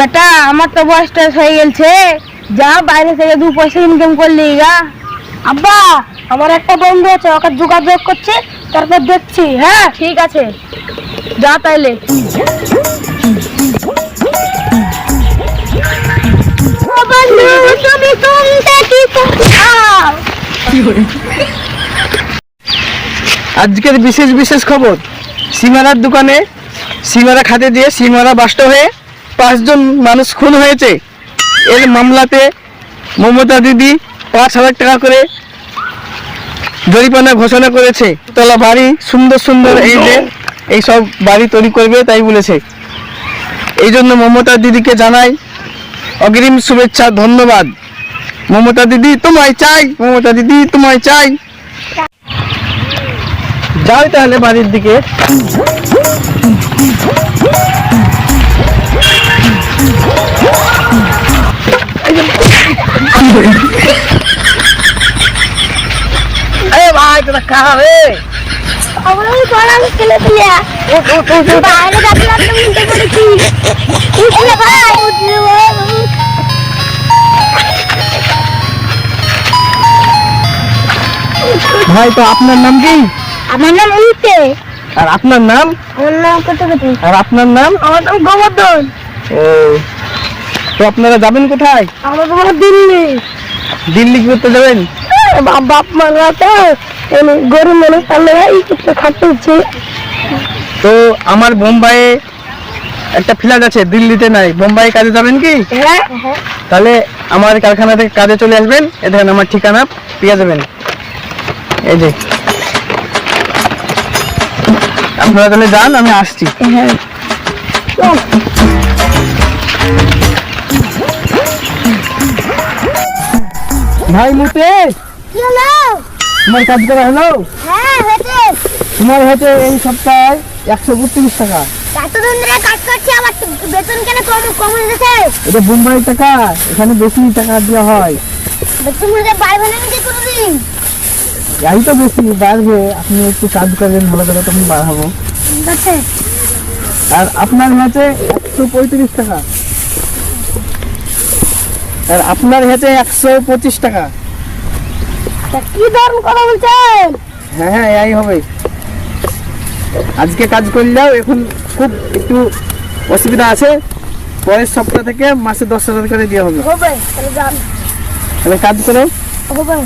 বেটা, আমার তো বয়সটা হয়ে গেছে যা, বাইরে থেকে দু পয়সা ইনকাম করলি গা আব্বা, আমার একটা বন্ধু আছে, ওকে যোগাযোগ করছে, তারপর দেখছি হ্যাঁ ঠিক আছে। যা তাইলে। আজকের বিশেষ বিশেষ খবর সিমারার দোকানে সিমারা খাতে দিয়ে সিমারা বাষ্ট হয়ে পাঁচজন মানুষ খুন হয়েছে। এর মামলাতে মমতা দিদি পাঁচ হাজার টাকা করে জরিমানা ঘোষণা করেছে। তলা বাড়ি, সুন্দর সুন্দর এই যে এই সব বাড়ি তৈরি করবে তাই বলেছে। এই জন্য মমতা দিদিকে জানাই অগ্রিম শুভেচ্ছা, ধন্যবাদ। মমতা দিদি, তোমায় চাই। মমতা দিদি, তোমায় চাই। যাই তাহলে বাড়ির দিকে। এ ভাই তোরা কাহা রে? আমরা ওই খেলে দিলে বাইরে যাচ্ছিলাম তো উল্টে পড়েছি উঠলে ভাই উঠলে ভাই। তো আপনার নাম কি? আমার নাম উল্টে আর আপনার নাম? আমার নাম কত? আর আপনার নাম? আমার নাম গোবর্ধন। ও। তো আপনারা যাবেন কোথায়? আমরা তোমার দিল্লি। দিল্লি কি করতে যাবেন? বাপ মারা তো গরিব মানুষ তাহলে এই কিছু খাচ্ছে তো আমার বোম্বাইয়ে একটা ফ্ল্যাট আছে দিল্লিতে নাই। বোম্বাই কাজে যাবেন কি? হ্যাঁ। তাহলে আমার কারখানা থেকে কাজে চলে আসবেন। এ দেখেন আমার ঠিকানা পেয়ে যাবেন। এই যে। আপনারা তাহলে যান আমি আসছি। হ্যাঁ। ভাই মুতে কি হলো? তোমার কাজ করা হলো? হ্যাঁ হয়েছে। তোমার হচ্ছে এই সপ্তাহে একশো বত্রিশ টাকা। এতদিন ধরে কাজ করছি আমার তো বেতন কেন কম কম হয়েছে এটা বোম্বাই টাকা এখানে বেশি টাকা দেওয়া হয়। বেতন মধ্যে না এই তো বেশি বাড়বে। আপনি একটু কাজ করবেন ভালো করে তখন বাড়াবো। আর আপনার হচ্ছে একশো পঁয়ত্রিশ টাকা। আর আপনার হচ্ছে একশো পঁচিশ টাকা। তা কি ধরন কথা বলছেন? হ্যাঁ হ্যাঁ এই হবে। আজকে কাজ করলেও এখন খুব একটু অসুবিধা আছে। পরের সপ্তাহ থেকে মাসে দশ হাজার করে দেওয়া হবে। হবে তাহলে যান। তাহলে কাজ করো। হবে।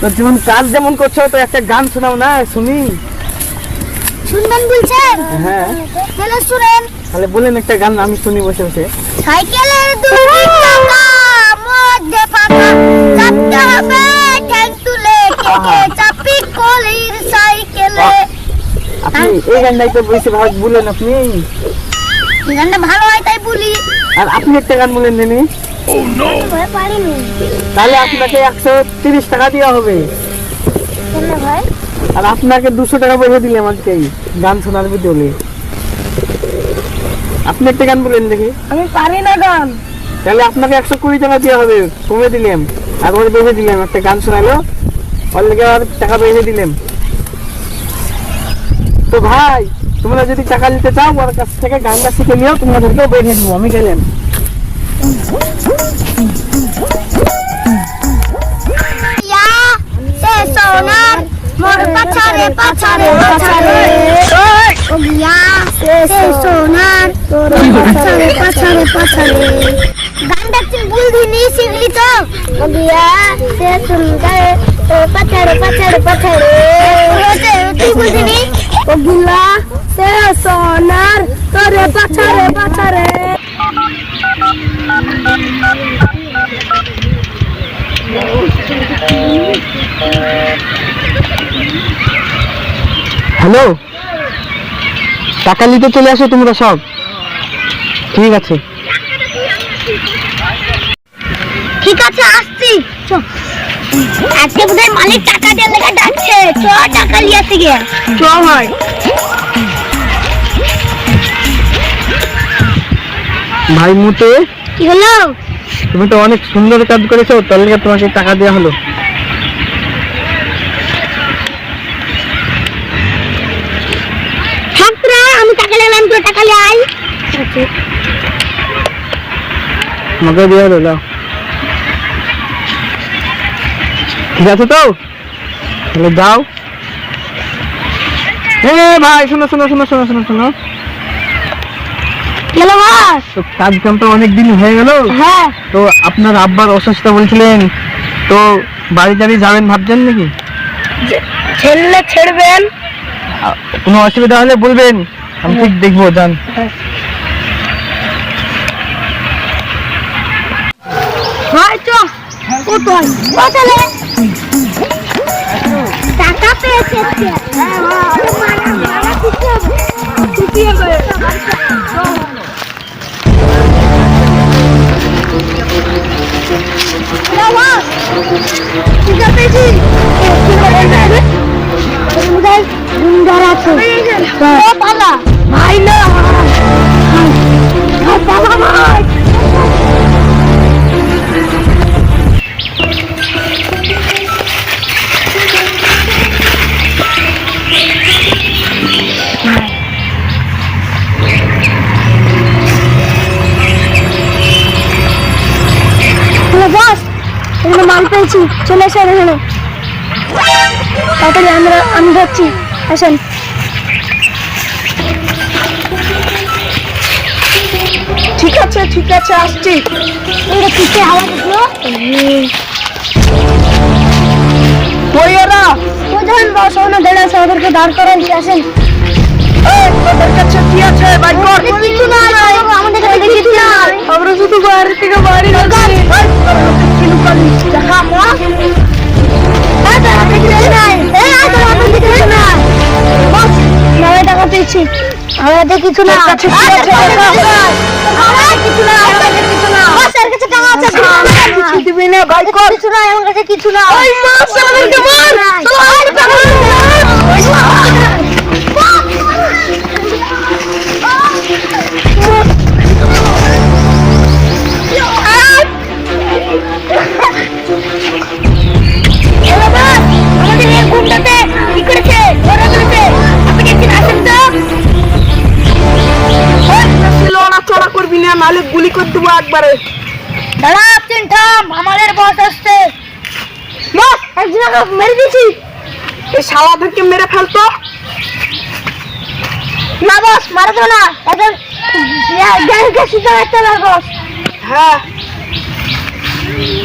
তো যেমন কাজ যেমন করছ তো একটা গান শোনাও না শুনি? শুনবেন বলছেন? হ্যাঁ। তাহলে শুনেন। তাহলে বলেন একটা গান আমি শুনি বসে বসে। সাইকেলের দুটি চাকা মধ্যে ফাঁকা। চাপতে হবে ঠ্যাং তুলে কেটে চাপি কলির সাইকেলে। আপনি এই গানটাই তো বেশি ভাগ বলেন আপনি। গানটা ভালো হয় তাই বলি। আর আপনি একটা গান বলেন পারিনি। তাহলে আপনাকে একশো তিরিশ টাকা দেওয়া হবে। আর আপনাকে দুশো টাকা বলে দিলাম আজকে গান শোনার বদলে। আপনি একটা গান বলেন দেখি। আমি পারি না গান। তাহলে আপনাকে একশো কুড়ি টাকা দেওয়া হবে কমে দিলাম। আর ওর বেঁধে দিলাম একটা গান শোনালো। লেগে আর টাকা বেঁধে দিলাম। তো ভাই তোমরা যদি টাকা নিতে চাও ওর কাছ থেকে গানটা শিখে নিও তোমাদেরকেও বেঁধে দেবো আমি গেলাম। সোনার মোর পাছারে পাছারে পাছারে। ইয়া সে সোনার পাছারে পাছারে পাছারে গান দেখছেন বুলদিনি শিখলি তো? সে সুন্দর তোর পাছারে পাছারে পাছারে তুই বুলদিনি ওগুলা সে সোনার তোর পাছারে পাছারে হ্যালো? টাকা নিতে চলে আসো তোমরা সব। ঠিক আছে। ঠিক আছে আসছি। চ। আজকে বোধহয় মালিক টাকা দিয়ে লেগে ডাকছে। চ টাকা নিয়ে আসতে গিয়ে। চ ভাই। ভাই মুতে কি হলো? তুমি তো অনেক সুন্দর কাজ করেছ তার লেগে তোমাকে টাকা দেওয়া হলো থাক তোরা, আমি টাকা নিলাম তোর টাকা নিয়ে আয় আমাকে দিয়ে দিল। ঠিক আছে তো? তাহলে যাও। এ ভাই শোনো শোনো শোনো শোনো শোনো শোনো। গেল বস। তো কাজ কাম তো অনেক দিন হয়ে গেল। হ্যাঁ। তো আপনার আব্বার অসুস্থ বলছিলেন। তো বাড়ি টাড়ি যাবেন ভাবছেন নাকি? ছেলে ছেড়বেন। কোনো অসুবিধা হলে বলবেন। আমি ঠিক দেখব যান। ও তো ও চলে টাকা পেয়েছে হ্যাঁ মারা মারা কিছু হবে কিছু হবে টিকা পেয়েছি ভাই চলে তাড়াতাড়ি আমরা আমি যাচ্ছি। আসেন। ঠিক আছে ঠিক আছে আসছি। এটা কিসে আওয়াজ উঠল কই এরা বুঝলেন বস ওখানে দাঁড়া করান আসেন। তোদের কাছে কি আছে? বাই কর। কিছু না আমাদের কাছে কিছু না আমরা শুধু বাইরে থেকে যাচ্ছি। দেখা পেয়েছি কিছু না কাছে কি আছে? আমার কিছু না গুন্ডাতে কি করেছে? ধরে ফেলেছে আপনি একদিন আসেন তো। করবি না নাহলে গুলি করে দেবো একবারে। দাঁড়া আপনি থাম আমাদের বস আসছে বস একজনকে মেরে দিয়েছি। এই শালাদেরকে মেরে ফেলতো। না বস মারা তো না এদের গ্যাংকে সিধা রাখতে হবে বস। হ্যাঁ।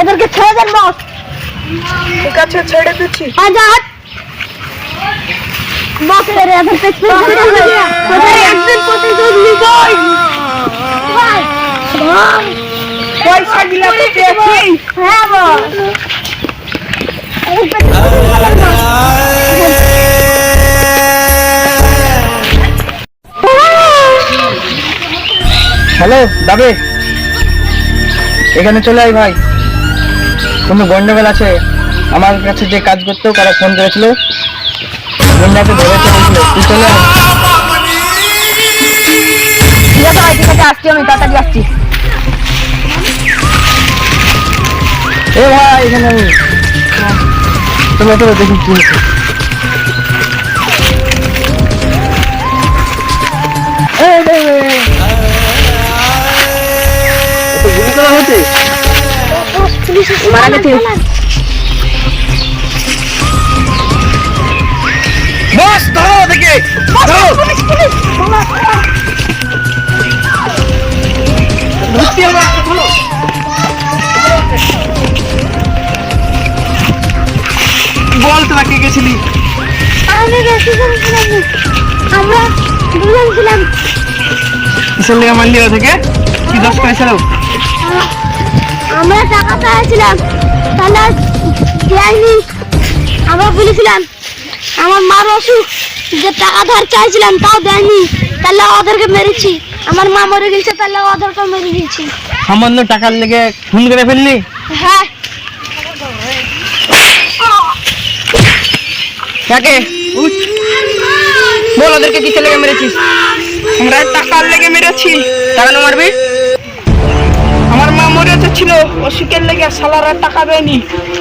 এদেরকে ছেড়ে দেন বস। ঠিক আছে ছেড়ে দিচ্ছি। বস পেছনে কোথায় একজন ভাই। পয়সা তো হ্যাঁ হ্যালো দাবে এখানে চলে আয় ভাই। কোনো গন্ডগোল আছে? আমার কাছে যে কাজ করতো তারা ফোন করেছিল? গুন্ডাকে ধরেছে বলছিল তুই চলে আয় ঠিক আছে ভাই ঠিক আছে আসছি আমি তাড়াতাড়ি আসছি এ ভাই এখানে আমি চলো চলো দেখি কি হচ্ছে মারা গেছে। ধরো ধরতে হবে ধরো। বল তোরা কে গেছিলি? আমি আমরা দুজন ছিলাম কিসের লেগে মারলি ওরা থেকে? কি দশ করেছিল আমরা টাকা তাহলে আর দেয়নি। আমরা বলেছিলাম আমার মার অসুখ। যে টাকা ধার চাইছিলাম তাও দেয়নি। তাহলে ওদেরকে মেরেছি। আমার মা মরে গেছে তাহলে ওদেরকে মেরে দিয়েছি সামান্য টাকার লেগে খুন করে ফেললি? হ্যাঁ। কাকে। বল ওদেরকে কিসের লেগে মেরেছিস? আমরা টাকার লেগে মেরেছি। টাকা না মারবি? আমার মা মরে যাচ্ছিল অসুখের লেগে সালারা টাকা দেয়নি।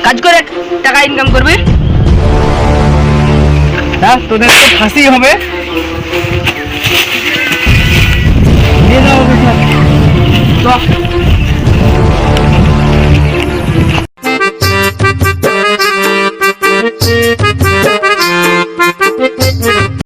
কাজ করে টাকা ইনকাম করবি? হ্যাঁ তোদের তো ফাঁসি হবে নিয়ে যাও।